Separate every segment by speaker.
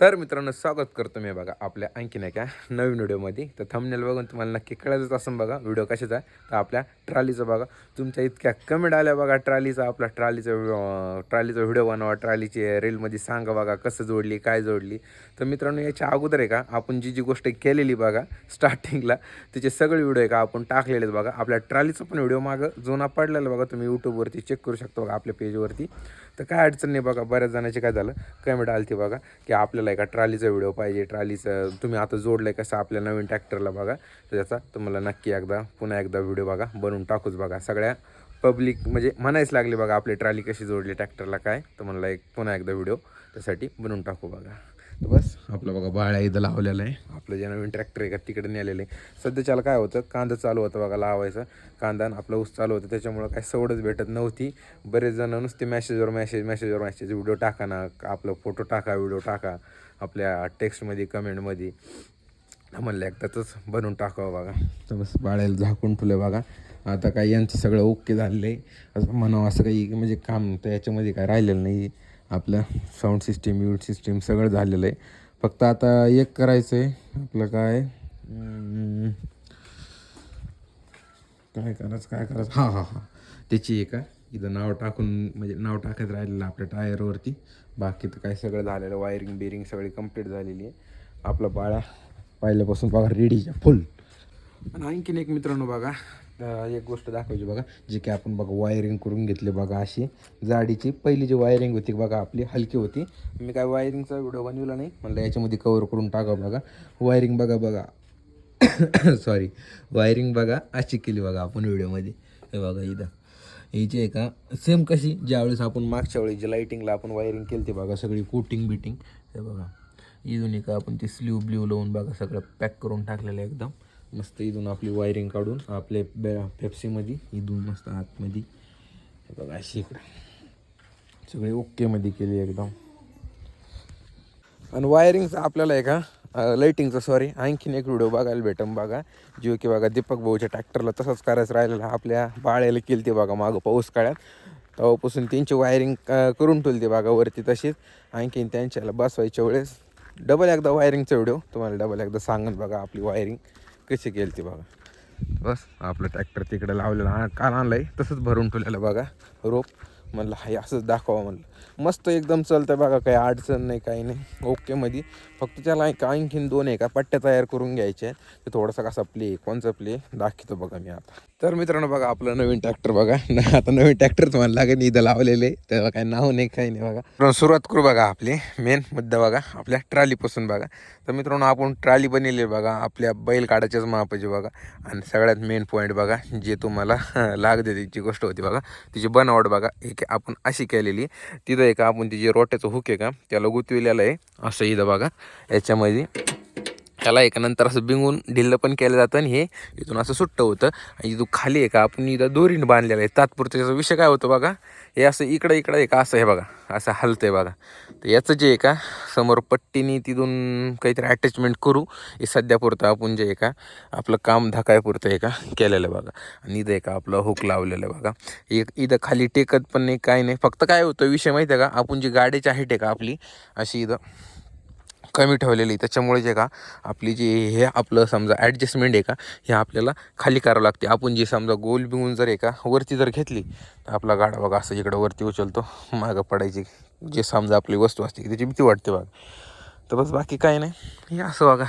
Speaker 1: तर मित्रांनो स्वागत करतो मी बघा आपल्या आणखीन एका नवीन व्हिडिओमध्ये. तर थंबनेल बघून तुम्हाला नक्की कळायचं असं बघा व्हिडिओ कशाचा आहे. तर आपल्या ट्रॉलीचं बघा तुमच्या इतक्या कमेंट आल्या बघा ट्रॉलीचा आपला ट्रॉलीचा ट्रॉलीचा व्हिडिओ बनवा ट्रॉलीची रीलमध्ये सांगा बघा कसं जोडली काय जोडली. तर मित्रांनो याच्या अगोदर आहे का आपण जी जी गोष्ट केलेली बघा स्टार्टिंगला त्याचे सगळे व्हिडिओ आहे का आपण टाकलेले बघा. आपल्या ट्रॉलीचा पण व्हिडिओ मागं जुना पडलेला बघा तुम्ही यूट्यूबवरती चेक करू शकता बघा आपल्या पेजवरती तर काय अडचण नाही बघा बऱ्याच जणांचे काय झालं कमेंट आलती बघा की आपल्याला का? ट्रॉलीचा व्हिडिओ पाहिजे ट्रॉलीचं तुम्ही आता जोडलं आहे कसं आपल्या नवीन ट्रॅक्टरला बघा. तर त्याचा तुम्हाला नक्की एकदा पुन्हा एकदा व्हिडिओ बघा बनवून टाकूच बघा. सगळ्या पब्लिक म्हणजे म्हणायच लागले बघा आपली ट्रॉली कशी जोडली ट्रॅक्टरला काय? तर एक पुन्हा एकदा व्हिडिओ त्यासाठी बनवून टाकू बघा. तर बस आपलं बघा बाळ्या इथं लावलेलं आहे. आपलं जे नवीन ट्रॅक्टर आहे का तिकडे नेलेलं आहे. सध्याच्याला काय होतं कांदा चालू होतं बघा लावायचं. कांदा आपलं आपला ऊस चालू होतं त्याच्यामुळं काय सवडच भेटत नव्हती. बरेच जण नुसते मॅसेजवर मॅसेज मॅसेजवर मॅसेज व्हिडिओ टाका ना आपलं फोटो टाका व्हिडिओ टाका आपल्या टेक्स्टमध्ये कमेंटमध्ये म्हणलं एकदाच बनवून टाकावं बघा. तर बस बाळ्याला झाकून ठेवलं बघा. आता काय यांचं सगळं ओके झालेलं आहे. असं म्हणावं असं काही म्हणजे काम तर याच्यामध्ये काय राहिलेलं नाही. आपलं साऊंड सिस्टीम म्यूट सिस्टीम सगळं झालेलं आहे. फक्त आता एक करायचं आहे आपलं काय? काय करायचं काय करायचं? हां हां हां. त्याची एक आहे इथं नाव टाकून म्हणजे नाव टाकत राहिलेलं आपल्या टायरवरती बाकी तर काय सगळं झालेलं वायरिंग बिरिंग सगळी कंप्लीट झालेली आहे. आपला बाळा पहिल्यापासून बघा रेडीच्या फुल आणि आणखीन एक मित्रांनो बघा एक गोष्ट दाखवायची बघा जी की आपण बघा वायरिंग करून घेतली बघा अशी. जाडीची पहिली जी वायरिंग होती बघा आपली हलकी होती. मी काय वायरिंगचा व्हिडिओ बनवला नाही म्हणलं याच्यामध्ये कवर करून टाका बघा. वायरिंग बघा बघा. सॉरी वायरिंग बघा अशी केली बघा आपण व्हिडिओमध्ये हे बघा इथं. हिची आहे का? सेम कशी ज्यावेळेस आपण मागच्या वेळेस जी लाईटिंगला आपण वायरिंग केली ती बघा सगळी कोटिंग बिटिंग हे बघा. इथून एक आपण ती स्लीव ब्ल्यू लावून बघा सगळं पॅक करून टाकलेलं आहे एकदम. मस्त इथून आपली वायरिंग काढून आपले बे पेप्सीमध्ये इथून मस्त आतमध्ये बघा अशी इकडं सगळे ओकेमध्ये केली एकदम. आणि वायरिंगचं आपल्याला आहे का लाईटिंगचं सॉरी आणखीन एक व्हिडिओ बघायला भेटम बघा. जो की बघा दीपक भाऊच्या ट्रॅक्टरला तसंच करायचं राहिलेला आपल्या बाळ्याला केली ते बघा मागं पाऊस काळ्यात तेव्हापासून त्यांची वायरिंग करून ठेवली ते बघा वरती तशीच. आणखीन त्यांच्याला बसवायच्या वेळेस डबल एकदा वायरिंगचा व्हिडिओ तुम्हाला डबल एकदा सांगत बघा आपली वायरिंग कशी केली ती बघा. बस आपलं ट्रॅक्टर तिकडे लावलेलं काल आणलं आहे तसंच भरून ठेवलेलं बघा रोप. म्हणलं हाय असंच दाखवा म्हणलं. मस्त एकदम चालतं बघा काही अडचण नाही काही नाही. ओकेमध्ये फक्त त्याला एक आणखीन दोन आहे का पट्ट्या तयार करून घ्यायच्या ते थोडासा कसा प्ले कोणचा प्ले दाखवतो बघा मी आता. तर मित्रांनो बघा आपलं नवीन ट्रॅक्टर बघा. आता नवीन ट्रॅक्टर तुम्हाला लागेल इथं लावलेले. त्याला काही नाव नाही काही नाही बघा. मित्रांनो, सुरुवात करू बघा आपली. मेन मुद्दा बघा आपल्या ट्रॉलीपासून बघा. तर मित्रांनो आपण ट्रॉली बनवली आहे बघा. आपल्या बैल काढायच्याच मापाची बघा. आणि सगळ्यात मेन पॉईंट बघा जे तुम्हाला लाग देते गोष्ट होती बघा. तिची बनावट बघा. एक आपण अशी केलेली तिथं आहे का? आपण तिचे रोट्याचं हुक आहे का? त्याला गुतविलेलं आहे. असं इथं बघा. याच्यामध्ये त्याला एक नंतर असं बिंगून ढिल्लं पण केलं जातं आणि हे इथून असं सुट्ट होतं. आणि इथून खाली आहे का? आपण इथं दोरीनं बांधलेलं आहे. तात्पुरतं त्याचा विषय काय होतं बघा? हे असं इकडं इकडं आहे का? असं हे बघा. असं हलतं आहे बघा. तर याचं जे आहे का समोर पट्टीने तिथून काहीतरी अटॅचमेंट करू हे सध्यापुरतं आपण जे आहे का आपलं काम धकायपुरतं आहे का केलेलं बघा. आणि इथं आहे का आपलं हुक लावलेलं आहे बघा. एक इथं खाली टेकत पण नाही काय नाही. फक्त काय होतं विषय माहिती आहे का आपण जी गाडीची आहे का आपली अशी इथं कमी ठेवलेली त्याच्यामुळे जे का आपली जी हे आपलं समजा ॲडजस्टमेंट आहे का हे आपल्याला खाली करावं लागते. आपण जी समजा गोल बिघून जर आहे का वरती जर घेतली तर आपला गाडा बघा असं इकडं वरती उचलतो मागं पडायची. जे समजा आपली वस्तू असते त्याची भीती वाटते बघा. तर बस बाकी काय नाही. हे असं बघा.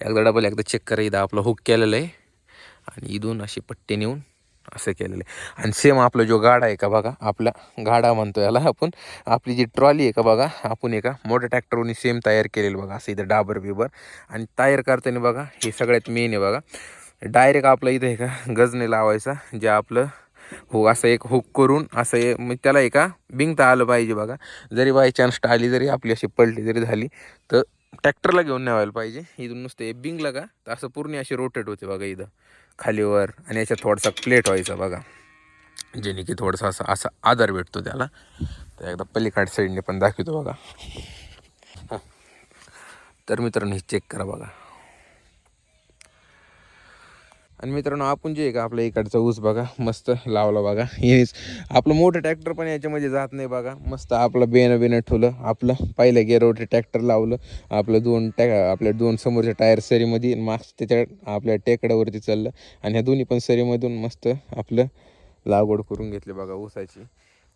Speaker 1: एकदा डबल एकदा चेक करा इथं आपलं हुक केलेलं आहे. आणि इथून अशी पट्टी नेऊन असं केलेलं आहे. आणि सेम आपला जो गाडा आहे का बघा आपला गाडा म्हणतो याला आपण. आपली जी ट्रॉली आहे का बघा आपण एका मोठ्या ट्रॅक्टरवरून सेम तयार केलेलं बघा. असं इथं डाबर बिबर. आणि तयार करताना बघा हे सगळ्यात मेन आहे बघा. डायरेक्ट आपलं इथं आहे का गजने लावायचा जे आपलं हो असं एक हुक करून असं हे- मग त्याला एका बिंगता आलं पाहिजे बघा. जरी बाय चान्स टाळली जरी आपली अशी पलटी जरी झाली तर ट्रॅक्टरला घेऊन न्यावायला पाहिजे. इथून नुसतं हे बिंगलं का तर असं पूर्ण अशी रोटेट होते बघा इथं. खालीवर आणि याच्यात थोडासा प्लेट व्हायचा बघा. जेणे की थोडासा असा असा आधार भेटतो त्याला. तर एकदा पलीकाड साईडने पण दाखवतो बघा. तर मित्रांनो हे चेक करा बघा. आणि मित्रांनो आपण जे आहे का आपल्या इकडचा ऊस बघा मस्त लावला बघा. हेच आपलं मोठं ट्रॅक्टर पण याच्यामध्ये जात नाही बघा. मस्त आपलं बेनं बेनं ठेवलं. आपलं पहिलं गेअरवरती ट्रॅक्टर लावलं. आपलं दोन टॅ आपल्या दोन समोरच्या टायर सरीमध्ये मागस त्याच्या आपल्या टेकड्यावरती चाललं. आणि ह्या दोन्ही पण सरीमधून मस्त आपलं लागवड करून घेतली बघा ऊसाची.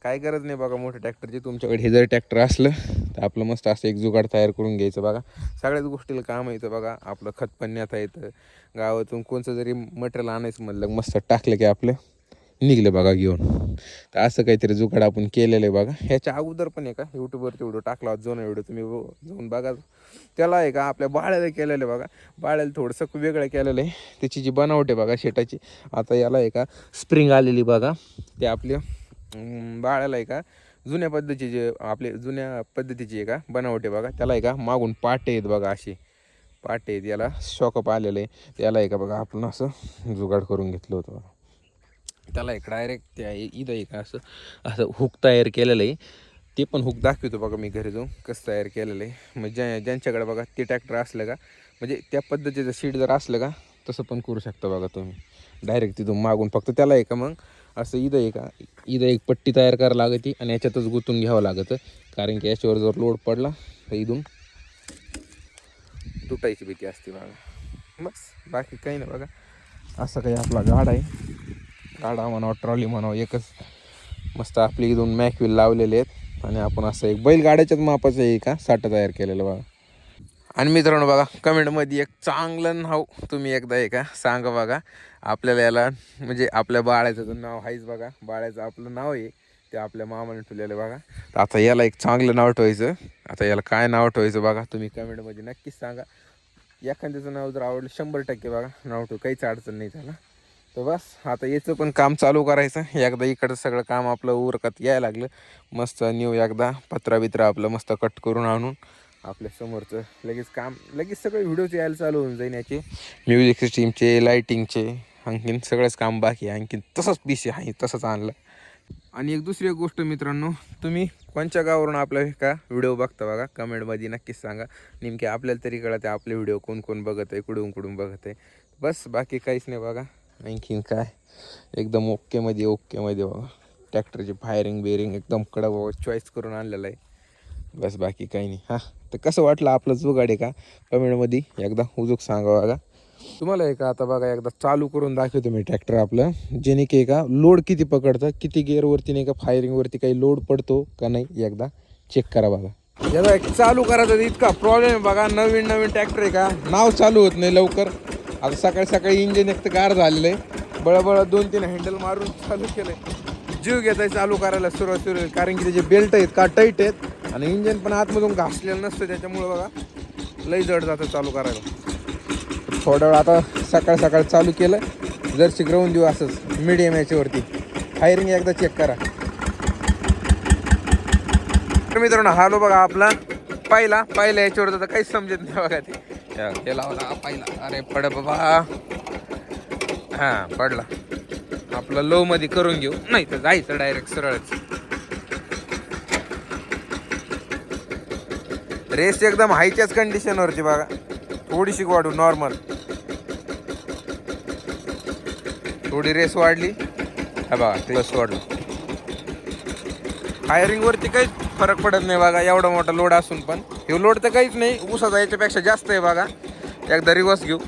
Speaker 1: काय गरज नाही बघा मोठ्या ट्रॅक्टरची तुमच्याकडे हे जर ट्रॅक्टर असलं तर आपलं मस्त असं एक जुगाड तयार करून घ्यायचं बघा. सगळ्याच गोष्टीला काम येतं बघा. आपलं खत पण नेता येतं गावातून कोणचं जरी मटेरियल आणायचं म्हणलं मस्त टाकलं की आपलं निघलं बघा घेऊन. तर असं काहीतरी जुगाड आपण केलेलं आहे बघा. ह्याच्या अगोदर पण आहे का? यूट्यूबवरती व्हिडिओ टाकला होता जो व्हिडिओ. तुम्ही जाऊन बघा. त्याला आहे का? आपल्या बाळ्याला केलेलं आहे बघा. बाळ्याला थोडंसं वेगळं केलेलं आहे. त्याची जी बनावट आहे बघा शेटाची. आता याला आहे का? स्प्रिंग आलेली बघा. ते आपल्या बाळाला आहे का जुन्या पद्धतीचे जे आपले जुन्या पद्धतीची आहे का बनावट आहे बघा त्याला आहे का मागून पाटे आहेत बघा असे. पाटे आहेत याला शॉकअप आलेलं आहे. त्याला आहे का बघा आपण असं जुगाड करून घेतलं होतं बघा. त्याला एक डायरेक्ट त्या इथं आहे का असं असं हुक तयार केलेलं आहे. ते पण हुक दाखवतो बघा मी घरी जाऊन कसं तयार केलेलं आहे. मग ज्या ज्यांच्याकडे बघा ते ट्रॅक्टर असलं का म्हणजे त्या पद्धतीचं सीट जर असलं का तसं पण करू शकता बघा तुम्ही. डायरेक्ट तिथून मागून फक्त त्याला आहे का मग असं इथं आहे का इथं एक पट्टी तयार करावं लागते आणि याच्यातच गुंतून घ्यावं लागतं. कारण की याच्यावर जर लोड पडला तर इथून तुटायची भीती असते बघा बस बाकी काही नाही बघा. असं काही आपला गाड आहे. गाडा म्हणावं ट्रॉली म्हणावं एकच मस्त आपली इथून मॅकविल लावलेले आहेत. आणि आपण असं एक बैलगाड्याच्याच मापाचं आहे का साठं तयार केलेलं बघा. आणि मित्रांनो बघा कमेंटमध्ये एक चांगलं नाव तुम्ही एकदा आहे का सांगा बघा. आपल्याला याला म्हणजे आपल्या बाळाचं नाव आहेच बघा. बाळाचं आपलं नाव आहे ते आपल्या मामाने ठेवलेलं बघा. तर आता याला एक चांगलं नाव ठेवायचं. आता याला काय नाव ठेवायचं बघा तुम्ही कमेंटमध्ये नक्कीच सांगा. एखाद्याचं नाव जर आवडलं शंभर टक्के बघा नाव ठेवू काहीच अडचण नाही त्याला. तर बस आता याचं पण काम चालू करायचं. एकदा इकडं सगळं काम आपलं उरकत यायला लागलं. मस्त न्यू एकदा पत्रा बित्रा आपलं मस्त कट करून आणून आपल्या समोरचं. लगेच काम लगेच सगळे व्हिडिओज यायला चालू होऊन जाईन याचे. म्युझिक सिस्टीमचे लाईटिंगचे आणखीन सगळंच काम बाकी आहे. आणखीन तसंच पीसी आहे तसंच आणलं. आणि एक दुसरी एक गोष्ट मित्रांनो तुम्ही कोणत्या गावावरून आपल्या का व्हिडिओ बघता बघा? कमेंटमध्ये नक्कीच सांगा. नेमके आपल्याला तरी कळते आपले व्हिडिओ कोण कोण बघत आहे कुठून कुठून बघत आहे. बस बाकी काहीच नाही बघा. आणखीन काय? एकदम ओकेमध्ये ओकेमध्ये बघा. ट्रॅक्टरची फायरिंग बेरिंग एकदम कडक चॉईस करून आणलेलं आहे. बस बाकी काही नाही. हां. तर कसं वाटलं आपलं जुगाड आहे का? कमेंटमध्ये एकदा उजूक सांगा बघा. तुम्हाला एका आता बघा एकदा चालू करून दाखवतो मी ट्रॅक्टर आपलं. जेणे की का लोड किती पकडतं किती गिअरवरती नाही का फायरिंगवरती काही लोड पडतो का नाही एकदा चेक करा बघा. याचा एक चालू करायचा तर इतका प्रॉब्लेम आहे बघा. नवीन नवीन ट्रॅक्टर आहे का? नाव चालू होत नाही लवकर. आता सकाळी सकाळी इंजिन एक तर गार झालेलं आहे. बळबळ दोन तीन हँडल मारून चालू केलं जीव घेताय चालू करायला सुरुवात सुरू कारण की त्याचे बेल्ट आहेत का टाईट आहेत. आणि इंजिन पण आतमधून घासलेलं नसतं त्याच्यामुळं बघा लई जड जातं चालू करायला. थोडा वेळ आता सकाळ सकाळ चालू केलं जरशी शिकवून देऊ असंच मीडियम याच्यावरती. फायरिंग एकदा चेक करा. तर मित्रांनो हालो बघा आपला पहिला पहिला याच्यावर तर काहीच समजत नाही बघा ते. या, हे लावला पहिला. अरे पड बाबा. हा पडला. आपलं लो मध्ये करून घेऊ. नाही तर जायचं डायरेक्ट सरळच. रेस एकदम हायच्याच कंडिशनवरची बघा. थोडीशी वाढू नॉर्मल थोडी रेस वाढली. हा बघा क्लस वाढलो. फायरिंगवरती काहीच फरक पडत नाही बघा एवढा मोठा लोड असून पण. हे लोड तर काहीच नाही उसाचा याच्यापेक्षा जास्त आहे बघा. एकदा रिवर्स घेऊ.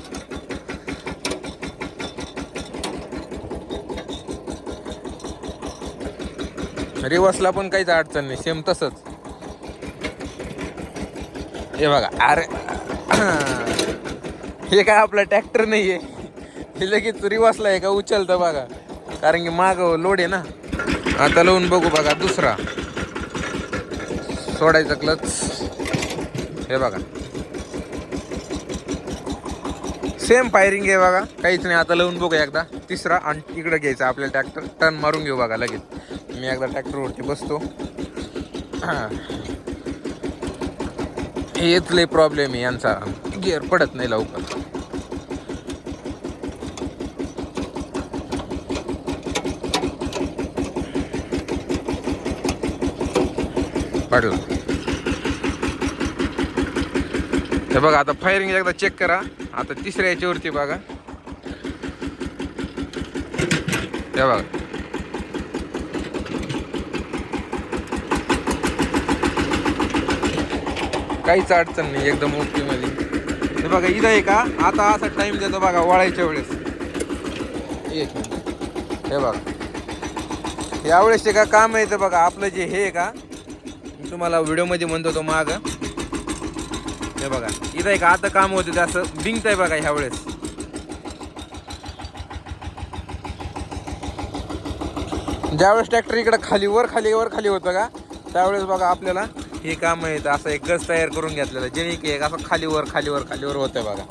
Speaker 1: रिवर्सला पण काहीच अडचण नाही सेम तसंच. हे बघा अरे हे काय आपला ट्रॅक्टर नाही आहे हे लगेच रिवर्सला आहे का उचलतं बघा. कारण की माग लोड आहे ना. आता लावून बघू बघा दुसरा. सोडायचा क्लच हे बघा. सेम फायरिंग आहे बघा. काहीच नाही आता लावून बघू एकदा. तिसरा आणि इकडं घ्यायचा आपल्याला ट्रॅक्टर टर्न मारून घेऊ बघा लगेच. मी एकदा ट्रॅक्टरवरती बसतो. हां हेच लय प्रॉब्लेम आहे यांचा. गिअर पडत नाही लवकर. पडला. हे बघा आता फायरिंग एकदा चेक करा. आता तिसऱ्या याच्यावरती बघा. हे बघा. काहीच अडचण नाही एकदम ओके मध्ये. हे बघा इथं आहे का? आता असा टाइम देतो बघा वळायच्या वेळेस. एक मिनिट. हे बघा. यावेळेस ते का काम आहे ते बघा आपलं जे हे आहे का मी तुम्हाला व्हिडिओमध्ये म्हणतो तो माग. हे बघा इथं आहे का? आता काम होतं ते असं बिंगत आहे बघा ह्या वेळेस. ज्यावेळेस ट्रॅक्टर इकडे खाली वर खाली वर खाली होतं का त्यावेळेस बघा आपल्याला हे काम आहे असं एक गज तयार करून घेतलेलं. जेणे की एक असं खाली वर खालीवर होतंय बघा.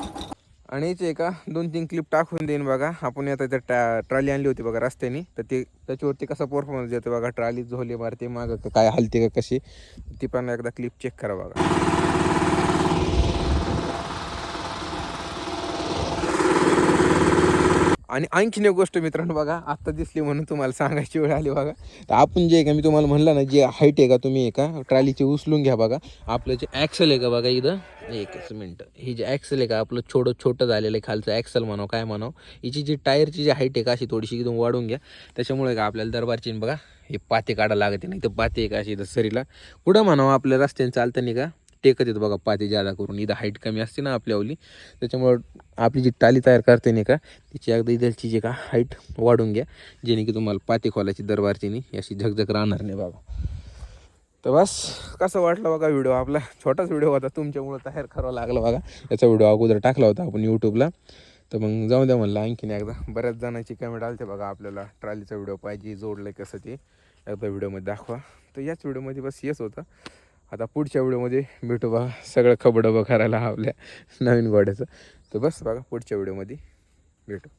Speaker 1: आणि इथे का दोन तीन क्लिप टाकून देईन बघा. आपण आता त्या ट्रा ट्रॉली आणली होती बघा रस्त्याने. तर ते त्याच्यावरती कसा परफॉर्मन्स देतो बघा. ट्रॉली झोली मारते मागं का काय हलते का कशी. ती पण एकदा क्लिप चेक करा बघा. आणि आणखीन एक गोष्ट मित्रांनो बघा आत्ता दिसली म्हणून तुम्हाला सांगायची वेळ आली बघा. तर आपण जे आहे का मी तुम्हाला म्हणलं ना जे हाईट आहे का तुम्ही एका ट्रॉलीचे उचलून घ्या बघा. आपलं जे ॲक्सल आहे का बघा इथं एकच मिनटं. ही जे ॲक्सल आहे का आपलं छोटं छोटं झालेलं आहे खालचं ॲक्सल म्हणावं काय म्हणावं. हिची जी टायरची जी हाईट आहे का अशी थोडीशी एकदम वाढून घ्या. त्याच्यामुळे का आपल्याला दरबारची बघा हे पाते काढा लागते नाही. तर पाते आहे का अशी इथं सरीला. कुठं म्हणावं आपल्या रस्त्याने चालतं नाही का? टेकत येतं बघा पाते जादा करून. इथं हाईट कमी असते ना आपल्या ओली. त्याच्यामुळं आपली जी टाली तयार करते नाही का तिची अगदी इथलची जी का हाईट वाढून घ्या. जेणे की तुम्हाला पाते खोलाची दरबारची नाही अशी झकझक राहणार नाही बघा तर बस कसं वाटलं बघा व्हिडिओ आपला? छोटाच व्हिडिओ होता तुमच्यामुळं तयार करावा लागला बघा. याचा व्हिडिओ अगोदर टाकला होता आपण यूट्यूबला तर मग जाऊ द्या म्हणलं आणखीन एकदा. बऱ्याच जणांची कमेंट आलते बघा आपल्याला ट्रॉलीचा व्हिडिओ पाहिजे जोडलं कसं ते. एकदा व्हिडिओमध्ये दाखवा. तर याच व्हिडिओमध्ये बस येस होतं. आता पुढच्या व्हिडिओमध्ये भेटू बघा. सगळं खबडं बघायला आपल्या नवीन गोड्याचं. तर बस बघा पुढच्या व्हिडिओमध्ये भेटू.